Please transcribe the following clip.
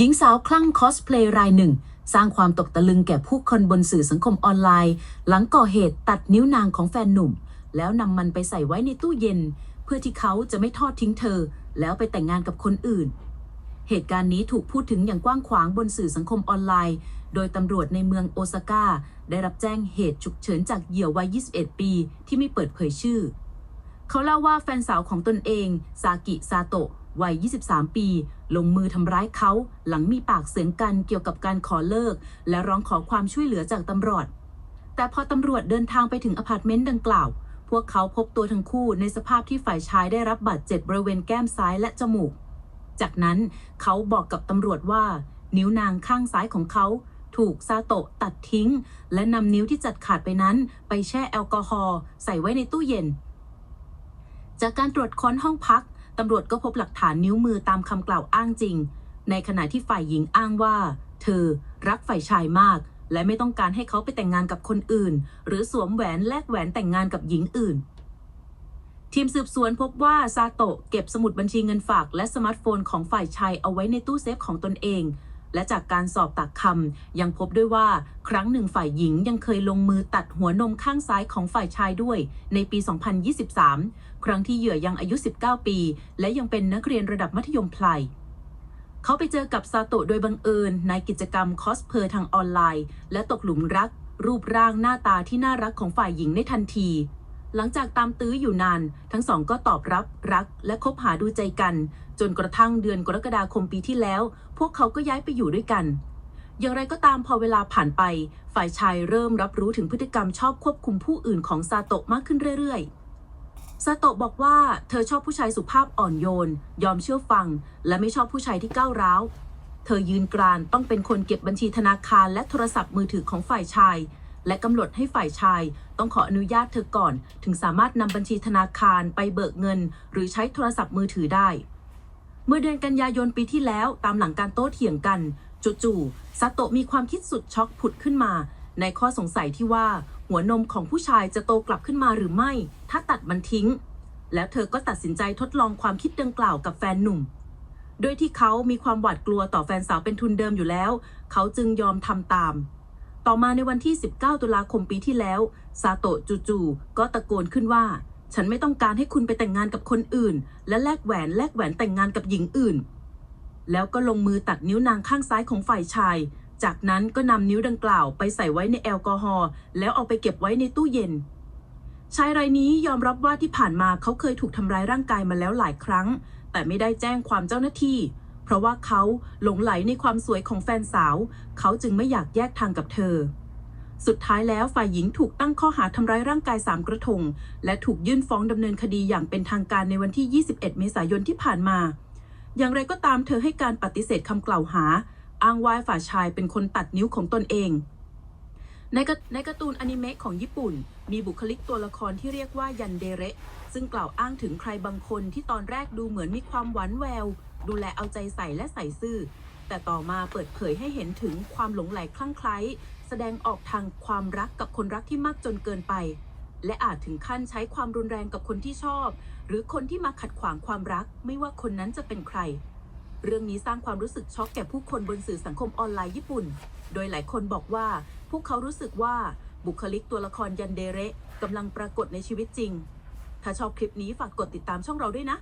หญิงสาวคลั่งคอสเพลย์รายหนึ่ง สร้างความตกตะลึงแก่ผู้คนบนสื่อสังคมออนไลน์ หลังก่อเหตุตัดนิ้วนางของแฟนหนุ่ม แล้วนำมันไปใส่ไว้ในตู้เย็น เพื่อที่เขาจะไม่ทอดทิ้งเธอ แล้วไปแต่งงานกับคนอื่น เหตุการณ์นี้ถูกพูดถึงอย่างกว้างขวางบนสื่อสังคมออนไลน์ โดยตำรวจในเมืองโอซาก้าได้รับแจ้งเหตุฉุกเฉินจากเหยื่อวัย 21 ปี ที่ไม่เปิดเผยชื่อ เขาเล่าว่าแฟนสาวของตนเอง ซากิซาโตะ วัย 23 ปี ลงมือทำร้ายเขาหลังมีปากเสียงกันเกี่ยวกับการขอเลิก และร้องขอความช่วยเหลือจากตำรวจ แต่พอตำรวจเดินทางไปถึงอพาร์ตเมนต์ดังกล่าว พวกเขาพบตัวทั้งคู่ในสภาพที่ฝ่ายชายได้รับบาดเจ็บบริเวณแก้มซ้ายและจมูก จากนั้นเขาบอกกับตำรวจว่า นิ้วนางข้างซ้ายของเขาถูกซาโตะตัดทิ้ง และนำนิ้วที่จัดขาดไปนั้น ไปแช่แอลกอฮอล์ใส่ไว้ในตู้เย็น จากการตรวจค้นห้องพัก ตำรวจก็พบหลักฐานนิ้วมือตามคำกล่าวอ้างจริง ในขณะที่ฝ่ายหญิงอ้างว่า เธอรักฝ่ายชายมาก และไม่ต้องการให้เขาไปแต่งงานกับคนอื่น หรือสวมแหวนแลกแหวนแต่งงานกับหญิงอื่น ทีมสืบสวนพบว่าซาโตะเก็บสมุดบัญชีเงินฝากและสมาร์ทโฟนของฝ่ายชายเอาไว้ในตู้เซฟของตนเอง และจากการสอบปากคำยังพบด้วยว่าครั้งหนึ่งฝ่ายหญิงยังเคยลงมือตัดหัวนมข้างซ้ายของฝ่ายชายด้วย ในปี 2023 ครั้งที่เหยื่อยังอายุ 19 ปี และยังเป็นนักเรียนระดับมัธยมปลายเขาไปเจอกับซาโตะโดยบังเอิญในกิจกรรมคอสเพลย์ทางออนไลน์ และตกหลุมรัก รูปร่างหน้าตาที่น่ารักของฝ่ายหญิงในทันที หลังจากตามตื้ออยู่นาน ทั้งสองก็ตอบรับรักและคบหาดูใจกัน จนกระทั่งเดือนกรกฎาคมปีที่แล้ว พวกเขาก็ย้ายไปอยู่ด้วยกัน อย่างไรก็ตามพอเวลาผ่านไป ฝ่ายชายเริ่มรับรู้ถึงพฤติกรรมชอบควบคุมผู้อื่นของซาโตะมากขึ้นเรื่อยๆซาโตะบอกว่าเธอชอบผู้ชายสุภาพอ่อนโยน ยอมเชื่อฟัง และไม่ชอบผู้ชายที่ก้าวร้าวเธอยืนกรานต้องเป็นคนเก็บบัญชีธนาคารและโทรศัพท์มือถือของฝ่ายชาย และกำหนดให้ฝ่ายชาย ต้องขออนุญาตเธอก่อน ถึงสามารถนำบัญชีธนาคารไปเบิกเงิน หรือใช้โทรศัพท์มือถือได้ เมื่อเดือนกันยายนปีที่แล้วตามหลังการโต้เถียงกันจู่ๆซาโตะมีความคิดสุดช็อกผุดขึ้นมา ในข้อสงสัยที่ว่าหัวนมของผู้ชายจะโตกลับขึ้นมาหรือไม่ ถ้าตัดมันทิ้ง แล้วเธอก็ตัดสินใจทดลองความคิดดังกล่าวกับแฟนหนุ่ม โดยที่เขามีความหวาดกลัวต่อแฟนสาวเป็นทุนเดิมอยู่แล้ว เขาจึงยอมทำตาม ต่อมาในวันที่ 19 ตุลาคมปีที่แล้ว ซาโตะจู่ๆก็ตะโกนขึ้นว่า ฉันไม่ต้องการให้คุณไปแต่งงานกับคนอื่น และแลกแหวนแลกแหวนแต่งงานกับหญิงอื่น แล้วก็ลงมือตัดนิ้วนางข้างซ้ายของฝ่ายชาย จากนั้นก็นำนิ้วดังกล่าวไปใส่ไว้ในแอลกอฮอล์แล้วเอาไปเก็บไว้ในตู้เย็น ชายรายนี้ยอมรับว่าที่ผ่านมาเขาเคยถูกทำร้ายร่างกายมาแล้วหลายครั้ง แต่ไม่ได้แจ้งความเจ้าหน้าที่ เพราะว่าเขาหลงไหลในความสวยของแฟนสาว เขาจึงไม่อยากแยกทางกับเธอ สุดท้ายแล้วฝ่ายหญิงถูกตั้งข้อหาทำร้ายร่างกายสามกระทง และถูกยื่นฟ้องดำเนินคดีอย่างเป็นทางการในวันที่ 21 เมษายนที่ผ่านมา อย่างไรก็ตามเธอให้การปฏิเสธคำกล่าวหา อ้างว่าฝ่ายชายเป็นคนตัดนิ้วของตนเองในในการ์ตูนอนิเมะของญี่ปุ่น มีบุคลิกตัวละครที่เรียกว่ายันเดเระซึ่งกล่าวอ้างถึงใครบางคนที่ตอนแรกดูเหมือนมีความหวานแวว ดูแลเอาใจใส่และใส่ซื่อ แต่ต่อมาเปิดเผยให้เห็นถึงความหลงไหลคลั่งไคล้แสดงออกทางความรักกับคนรักที่มากจนเกินไป และอาจถึงขั้นใช้ความรุนแรงกับคนที่ชอบ หรือคนที่มาขัดขวางความรัก ไม่ว่าคนนั้นจะเป็นใคร เรื่องนี้สร้างความรู้สึกช็อกแก่ผู้คนบนสื่อสังคมออนไลน์ญี่ปุ่น โดยหลายคนบอกว่า พวกเขารู้สึกว่าบุคลิกตัวละครยันเดเระกำลังปรากฏในชีวิตจริง ถ้าชอบคลิปนี้ฝากกดติดตามช่องเราด้วยนะ